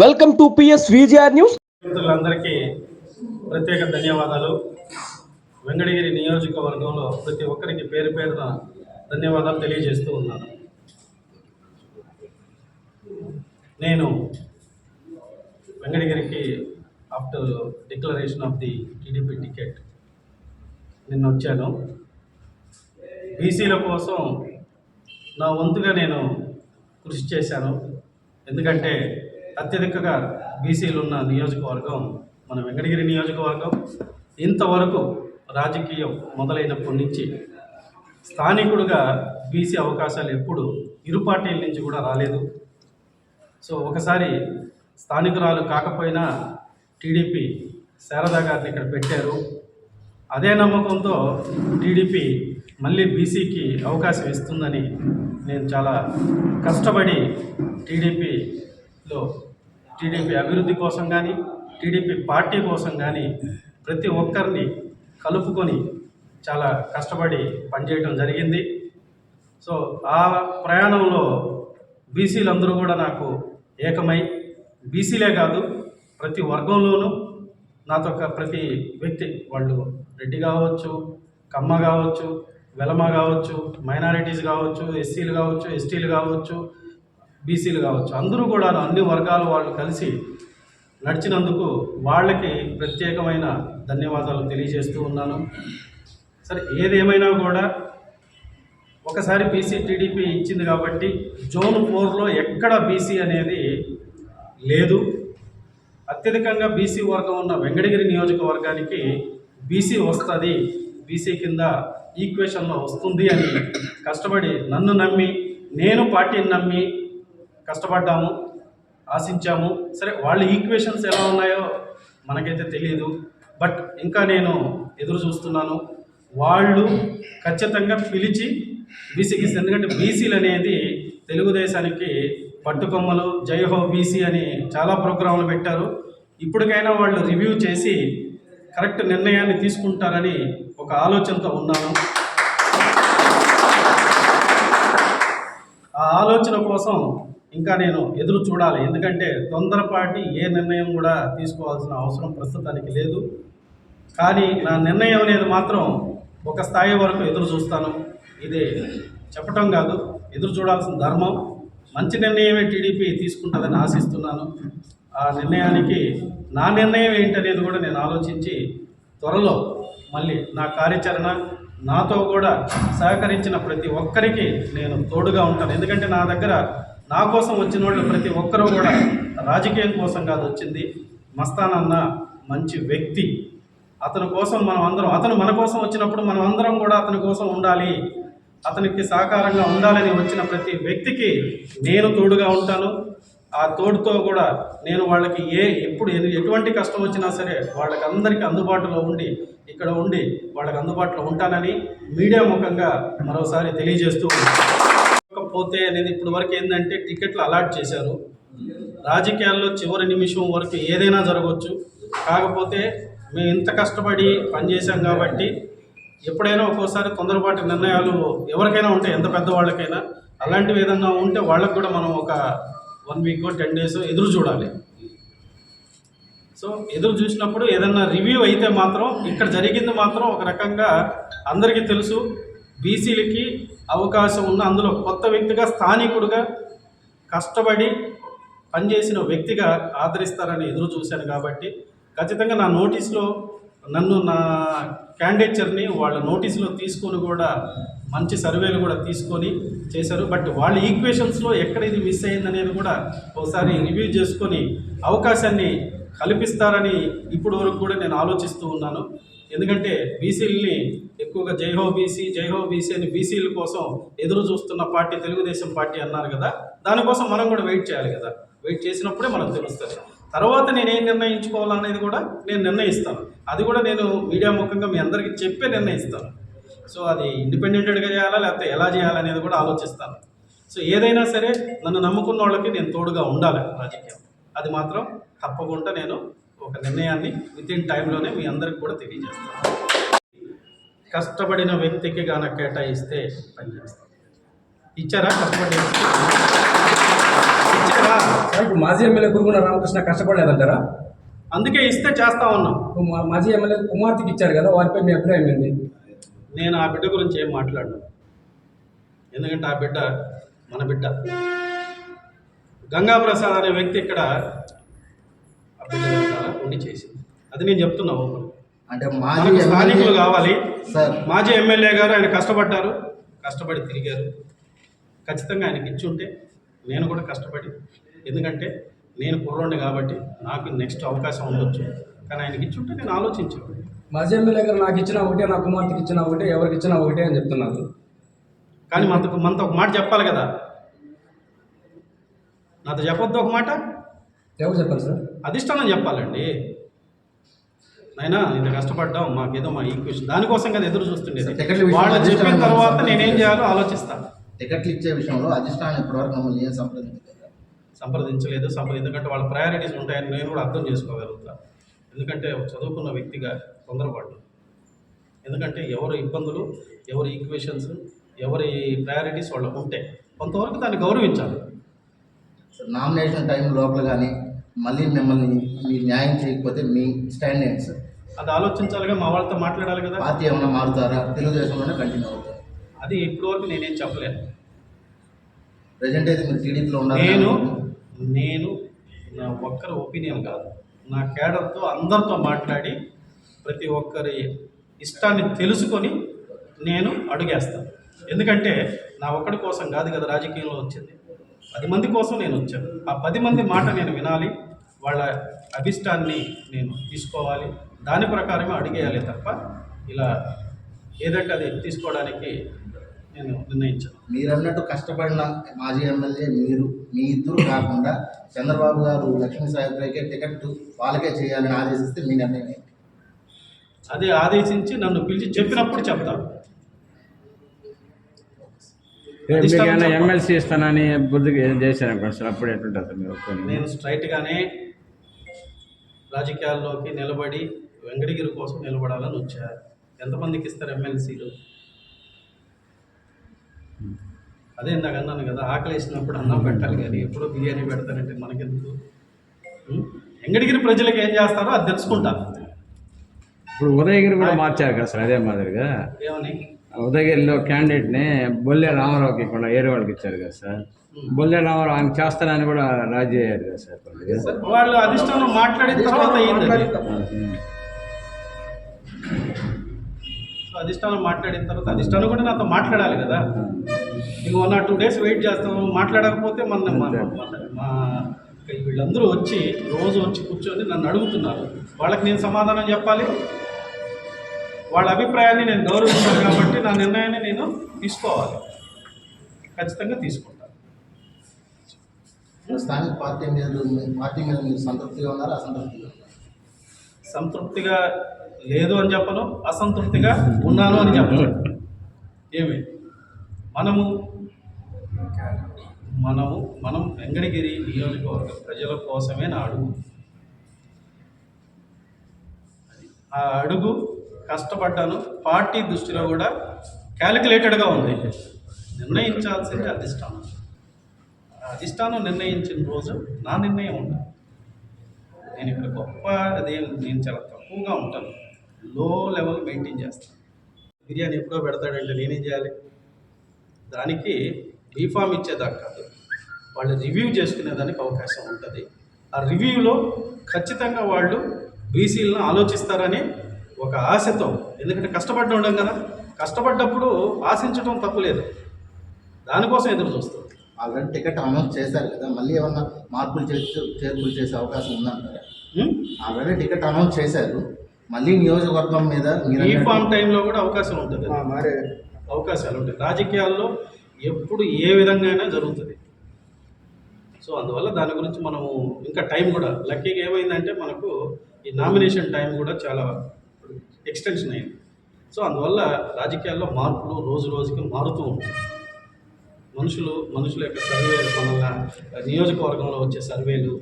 Welcome to PS VGR news. మిత్రులందరికీ ప్రత్యేక ధన్యవాదాలు. వెంకటగిరి నియోజకవర్గంలో ప్రతి ఒక్కరికి పేరు పేరున ధన్యవాదాలు తెలియజేస్తూ ఉన్నాను. నేను వెంకటగిరికి after declaration of the TDP ticket నిన్న వచ్చాను. బీసీల కోసం నా వంతుగా నేను కృషి చేశాను. ఎందుకంటే అత్యధికంగా బీసీలు ఉన్న నియోజకవర్గం మన వెంకటగిరి నియోజకవర్గం. ఇంతవరకు రాజకీయం మొదలైనప్పటి నుంచి స్థానికుడుగా బీసీ అవకాశాలు ఎప్పుడు ఇరు పార్టీల నుంచి కూడా రాలేదు. సో ఒకసారి స్థానికురాలు కాకపోయినా టీడీపీ శారదా గారిని ఇక్కడ పెట్టారు. అదే నమ్మకంతో టీడీపీ మళ్ళీ బీసీకి అవకాశం ఇస్తుందని నేను చాలా కష్టపడి టీడీపీ లో టీడీపీ అభివృద్ధి కోసం కానీ టీడీపీ పార్టీ కోసం కానీ ప్రతి ఒక్కరిని కలుపుకొని చాలా కష్టపడి పనిచేయడం జరిగింది. సో ఆ ప్రయాణంలో బీసీలందరూ కూడా నాకు ఏకమై బీసీలే కాదు ప్రతి వర్గంలోనూ నాతో ఒక ప్రతి వ్యక్తి వాళ్ళు రెడ్డి కావచ్చు కమ్మ కావచ్చు వెలమ కావచ్చు మైనారిటీస్ కావచ్చు ఎస్సీలు కావచ్చు ఎస్టీలు కావచ్చు బీసీలు కావచ్చు. అందరూ కూడా అన్ని వర్గాల వాళ్ళు కలిసి నడిచినందుకు వాళ్ళకి ప్రత్యేకమైన ధన్యవాదాలు తెలియజేస్తూ ఉన్నాను. సరే ఏదేమైనా కూడా ఒకసారి బీసీ టీడీపీ ఇచ్చింది కాబట్టి జోన్ ఫోర్లో ఎక్కడ బీసీ అనేది లేదు. అత్యధికంగా బీసీ వర్గం ఉన్న వెంకటగిరి నియోజకవర్గానికి బీసీ వస్తుంది బీసీ కింద ఈక్వేషన్లో వస్తుంది అని కష్టపడి నన్ను నమ్మి నేను పార్టీని నమ్మి కష్టపడ్డాము ఆశించాము. సరే వాళ్ళ ఈక్వేషన్స్ ఎలా ఉన్నాయో మనకైతే తెలియదు బట్ ఇంకా నేను ఎదురు చూస్తున్నాను. వాళ్ళు ఖచ్చితంగా పిలిచి బీసీకి ఎందుకంటే బీసీలు అనేది తెలుగుదేశానికి పట్టుకొమ్మలు జై హో బీసీ అని చాలా ప్రోగ్రాంలు పెట్టారు. ఇప్పటికైనా వాళ్ళు రివ్యూ చేసి కరెక్ట్ నిర్ణయాన్ని తీసుకుంటారని ఒక ఆలోచనతో ఉన్నాను. ఆ ఆలోచన కోసం ఇంకా నేను ఎదురు చూడాలి. ఎందుకంటే తొందరపాటి ఏ నిర్ణయం కూడా తీసుకోవాల్సిన అవసరం ప్రస్తుతానికి లేదు. కానీ నా నిర్ణయం అనేది మాత్రం ఒక స్థాయి వరకు ఎదురు చూస్తాను. ఇది చెప్పటం కాదు ఎదురు చూడాల్సిన ధర్మం. మంచి నిర్ణయమే టీడీపీ తీసుకుంటుందని ఆశిస్తున్నాను. ఆ నిర్ణయానికి నా నిర్ణయం ఏంటనేది కూడా నేను ఆలోచించి త్వరలో మళ్ళీ నా కార్యాచరణ నాతో కూడా సహకరించిన ప్రతి ఒక్కరికి నేను తోడుగా ఉంటాను. ఎందుకంటే నా దగ్గర నా కోసం వచ్చిన వాళ్ళు ప్రతి ఒక్కరూ కూడా రాజకీయం కోసం కాదు వచ్చింది మస్తానన్న మంచి వ్యక్తి. అతని కోసం మనం అందరం అతను మన కోసం వచ్చినప్పుడు మనం అందరం కూడా అతని కోసం ఉండాలి. అతనికి సహకారంగా ఉండాలని వచ్చిన ప్రతి వ్యక్తికి నేను తోడుగా ఉంటాను. ఆ తోడుతో కూడా నేను వాళ్ళకి ఏ ఎప్పుడు ఎటువంటి కష్టం వచ్చినా సరే వాళ్ళకి అందరికీ అందుబాటులో ఉండి ఇక్కడ ఉండి వాళ్ళకి అందుబాటులో ఉంటానని మీడియా ముఖంగా మరోసారి తెలియజేస్తూ పోతే అనేది ఇప్పుడు వరకు ఏంటంటే టికెట్లు అలాట్ చేశారు. రాజకీయాల్లో చివరి నిమిషం వరకు ఏదైనా జరగవచ్చు. కాకపోతే మేము ఇంత కష్టపడి పనిచేసాం కాబట్టి ఎప్పుడైనా ఒక్కోసారి తొందరపాటి నిర్ణయాలు ఎవరికైనా ఉంటాయి ఎంత పెద్దవాళ్ళకైనా అలాంటివి విధంగా ఉంటే వాళ్ళకు కూడా మనం ఒక వన్ వీక్ టెన్ డేస్ ఎదురు చూడాలి. సో ఎదురు చూసినప్పుడు ఏదన్నా రివ్యూ అయితే మాత్రం ఇక్కడ జరిగింది మాత్రం ఒక రకంగా అందరికీ తెలుసు. బీసీలకి అవకాశం ఉన్న అందులో కొత్త వ్యక్తిగా స్థానికుడుగా కష్టపడి పనిచేసిన వ్యక్తిగా ఆదరిస్తారని ఎదురు చూశాను కాబట్టి ఖచ్చితంగా నా నోటీస్లో నన్ను నా క్యాండిడేచర్ని వాళ్ళ నోటీసులో తీసుకొని కూడా మంచి సర్వేలు కూడా తీసుకొని చేశారు. బట్ వాళ్ళ ఈక్వేషన్స్లో ఎక్కడ ఇది మిస్ అయిందనేది కూడా ఒకసారి రివ్యూ చేసుకొని అవకాశాన్ని కల్పిస్తారని ఇప్పటి వరకు కూడా నేను ఆలోచిస్తూ ఉన్నాను. ఎందుకంటే బీసీలని ఎక్కువగా జైహో బీసీ జైహో బీసీ అని బీసీల కోసం ఎదురు చూస్తున్న పార్టీ తెలుగుదేశం పార్టీ అన్నారు కదా దానికోసం మనం కూడా వెయిట్ చేయాలి కదా. వెయిట్ చేసినప్పుడే మనకు తెలుస్తుంది. తర్వాత నేను ఏం నిర్ణయించుకోవాలనేది కూడా నేను నిర్ణయిస్తాను. అది కూడా నేను మీడియా ముఖంగా మీ అందరికీ చెప్పే నిర్ణయిస్తాను. సో అది ఇండిపెండెంట్గా చేయాలా లేకపోతే ఎలా చేయాలనేది కూడా ఆలోచిస్తాను. సో ఏదైనా సరే నన్ను నమ్ముకున్న వాళ్ళకి నేను తోడుగా ఉండాలి రాజకీయం. అది మాత్రం తప్పకుండా నేను ఒక నిర్ణయాన్ని విత్ ఇన్ టైంలోనే మీ అందరికి కూడా తెలియజేస్తాను. కష్టపడిన వ్యక్తికి గాన కేటాయిస్తే పనిచేస్తాను ఇచ్చారా? కష్టపడిన? ఇచ్చారా? ఇప్పుడు మాజీ ఎమ్మెల్యే గురుగున రామకృష్ణ కష్టపడలేదంటారా? అందుకే ఇస్తే చేస్తా ఉన్నాం. మాజీ ఎమ్మెల్యే కుమార్తెకి ఇచ్చారు కదా వారిపై మీ అభిప్రాయం ఏంది? నేను ఆ బిడ్డ గురించి ఏం మాట్లాడను. ఎందుకంటే ఆ బిడ్డ మన బిడ్డ. గంగా ప్రసాద్ అనే వ్యక్తి ఇక్కడ ఉండి చేసింది. అది నేను చెప్తున్నా ఓపెన్. అంటే మాజీ స్థానికులు కావాలి. సార్. మాజీ ఎమ్మెల్యే గారు ఆయన కష్టపడ్డారు కష్టపడి తిరిగారు. ఖచ్చితంగా ఆయనకి ఇచ్చి ఉంటే నేను కూడా కష్టపడి ఎందుకంటే నేను కుర్రోండి కాబట్టి నాకు నెక్స్ట్ అవకాశం ఉండొచ్చు. కానీ ఆయనకి ఇచ్చి ఉంటే నేను ఆలోచించాను మాజీ ఎమ్మెల్యే గారు నాకు ఇచ్చిన ఒకటే నా కుమార్తెకి ఇచ్చిన ఒకటే ఎవరికి ఇచ్చిన ఒకటే అని చెప్తున్నారు. కానీ మనకు మనతో ఒక మాట చెప్పాలి కదా. నాతో చెప్పొద్దు ఒక మాట. ఎవరు చెప్పారు సార్? అధిష్టానం చెప్పాలండి. నాయనా ఇంత కష్టపడ్డాం మాకేదో మా ఈక్వేషన్ దానికోసం కదా ఎదురు చూస్తుండేది. విషయంలో వాళ్ళు చెప్పిన తర్వాత. నేనేం చేయాలో ఆలోచిస్తాను టికెట్లు ఇచ్చే విషయంలో అధిష్టానం ఇప్పటివరకు మమ్మల్ని ఏం సంప్రదించలేదు సంప్రదించలేదు. సంప్రది ఎందుకంటే వాళ్ళ ప్రయారిటీస్ ఉంటాయని నేను కూడా అర్థం చేసుకోగలుగుతా. ఎందుకంటే చదువుకున్న వ్యక్తిగా తొందరపడ్డు. ఎందుకంటే ఎవరి ఇబ్బందులు ఎవరి ఈక్వేషన్స్ ఎవరి ప్రయారిటీస్ వాళ్ళకు ఉంటాయి. కొంతవరకు దాన్ని గౌరవించాలి. నామినేషన్ టైం లోపల కానీ మళ్ళీ మిమ్మల్ని మీరు న్యాయం చేయకపోతే మీ స్టాండ్ ఏంటి సార్ అది ఆలోచించాలిగా మా వాళ్ళతో మాట్లాడాలి కదా. పార్టీ ఏమైనా మారుతారా? తెలుగుదేశంలోనే కంటిన్యూ అవుతారు అది ఇప్పటివరకు నేనేం చెప్పలేను. ప్రజెంట్ అయితే మీరు టీడీపీలో ఉండాలి నేను నేను నా ఒక్కరి ఒపీనియన్ కాదు. నా కేడర్తో అందరితో మాట్లాడి ప్రతి ఒక్కరి ఇష్టాన్ని తెలుసుకొని నేను అడుగేస్తాను. ఎందుకంటే నా ఒక్కడి కోసం కాదు కదా రాజకీయంలో వచ్చింది. పది మంది కోసం నేను వచ్చాను. ఆ పది మంది మాట నేను వినాలి. వాళ్ళ అభిష్టాన్ని నేను తీసుకోవాలి. దాని ప్రకారమే అడిగేయాలి తప్ప ఇలా ఏదంటే అది తీసుకోవడానికి నేను నిర్ణయించాను. మీరు అన్నట్టు కష్టపడిన మాజీ ఎమ్మెల్యే మీరు మీ ఇద్దరు కాకుండా చంద్రబాబు గారు లక్ష్మీ సాయిబ్రాయ్కే టికెట్ వాళ్ళకే చేయాలని ఆదేశిస్తే మీ నిర్ణయం అది ఆదేశించి నన్ను పిలిచి చెప్పినప్పుడు చెప్తాను. మీకు ఏమైనా. ఎమ్మెల్సీ ఇస్తానని బుద్ధికి ఏం చేశారనుకోండి సార్? అప్పుడు ఎట్లుంటుంది సార్ మీరు? నేను స్ట్రైట్గానే రాజకీయాల్లోకి నిలబడి వెంకటగిరి కోసం నిలబడాలని వచ్చా. ఎంతమందికి ఇస్తారు ఎమ్మెల్సీలు అదే ఇందాక అన్నాను కదా ఆకలి వేసినప్పుడు అన్నం పెట్టాలి కానీ ఎప్పుడో బిర్యానీ పెడతానంటే మనకెందుకు? వెంకటగిరి ప్రజలకు ఏం చేస్తారో అది తెలుసుకుంటా. ఇప్పుడు ఉదయగిరి కూడా మార్చారు కదా సార్ అదే మాదిరిగా. ఏమని? ఉదయగిరిలో క్యాండిడేట్ని బొల్లె రామారావుకి ఇక్కడ ఏరే వాళ్ళకి ఇచ్చారు కదా సార్. బొల్లె రామారావు ఆయన చేస్తానని కూడా రాజీ అయ్యారు కదా సార్ వాళ్ళు అధిష్టానం మాట్లాడిన తర్వాత అధిష్టానం మాట్లాడిన తర్వాత అధిష్టానం కూడా నాతో మాట్లాడాలి కదా. ఇంక one or two days wait చేస్తాము మాట్లాడకపోతే మన మా వీళ్ళందరూ వచ్చి రోజు వచ్చి కూర్చొని నన్ను అడుగుతున్నారు. వాళ్ళకి నేను సమాధానం చెప్పాలి వాళ్ళ అభిప్రాయాన్ని నేను గౌరవించాను కాబట్టి నా నిర్ణయాన్ని నేను తీసుకోవాలి. ఖచ్చితంగా తీసుకుంటాను. స్థానిక పార్టీ మీద పార్టీ మీద మీరు సంతృప్తిగా ఉన్నారా అసంతృప్తిగా ఉన్నారా? సంతృప్తిగా లేదు అని చెప్పను అసంతృప్తిగా ఉన్నాను అని చెప్పను. ఏమి? మనము మనము మనం వెంకటగిరి నియోజకవర్గ ప్రజల కోసమే నా అడుగు. ఆ అడుగు కష్టపడ్డాను. పార్టీ దృష్టిలో కూడా క్యాలిక్యులేటెడ్గా ఉంది. నిర్ణయించాల్సింది అధిష్టానం. అధిష్టానం నిర్ణయించిన రోజు నా నిర్ణయం ఉండాలి నేను ఇక్కడ గొప్ప అదే నేను చాలా తక్కువగా ఉంటాను. లో లెవెల్ మెయింటైన్ చేస్తాను. బిర్యానీ ఎప్పుడో పెడతాడంటే నేనేం చేయాలి? దానికి బీఫామ్ ఇచ్చేదాకా కాదు. వాళ్ళు రివ్యూ చేసుకునేదానికి అవకాశం ఉంటుంది. ఆ రివ్యూలో ఖచ్చితంగా వాళ్ళు బీసీలను ఆలోచిస్తారని ఒక ఆశతో ఎందుకంటే కష్టపడ్డ ఉండం కదా. కష్టపడ్డప్పుడు ఆశించడం తప్పులేదు దానికోసం ఎదురు చూస్తాం. ఆల్రెడీ టికెట్ అనౌన్స్ చేశారు కదా మళ్ళీ ఏమన్నా మార్పులు చేసి చేర్పులు చేసే అవకాశం ఉందంటారా? ఆల్రెడీ టికెట్ అనౌన్స్ చేశారు. మళ్ళీ నియోజకవర్గం మీద మీరు ఈ ఫామ్ టైంలో కూడా అవకాశం ఉంటుంది. అవకాశాలు ఉంటాయి. రాజకీయాల్లో ఎప్పుడు ఏ విధంగా అయినా జరుగుతుంది. సో అందువల్ల దాని గురించి మనము ఇంకా టైం కూడా లక్కీగా ఏమైందంటే మనకు ఈ నామినేషన్ టైం కూడా చాలా ఎక్స్టెన్షన్ అయింది సో అందువల్ల రాజకీయాల్లో మార్పులు రోజు రోజుకి మారుతూ ఉంటాయి. మనుషులు మనుషుల యొక్క సర్వేలు మన నియోజకవర్గంలో వచ్చే సర్వేలు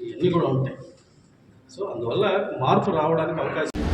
ఇవన్నీ కూడా ఉంటాయి. సో అందువల్ల మార్పు రావడానికి అవకాశం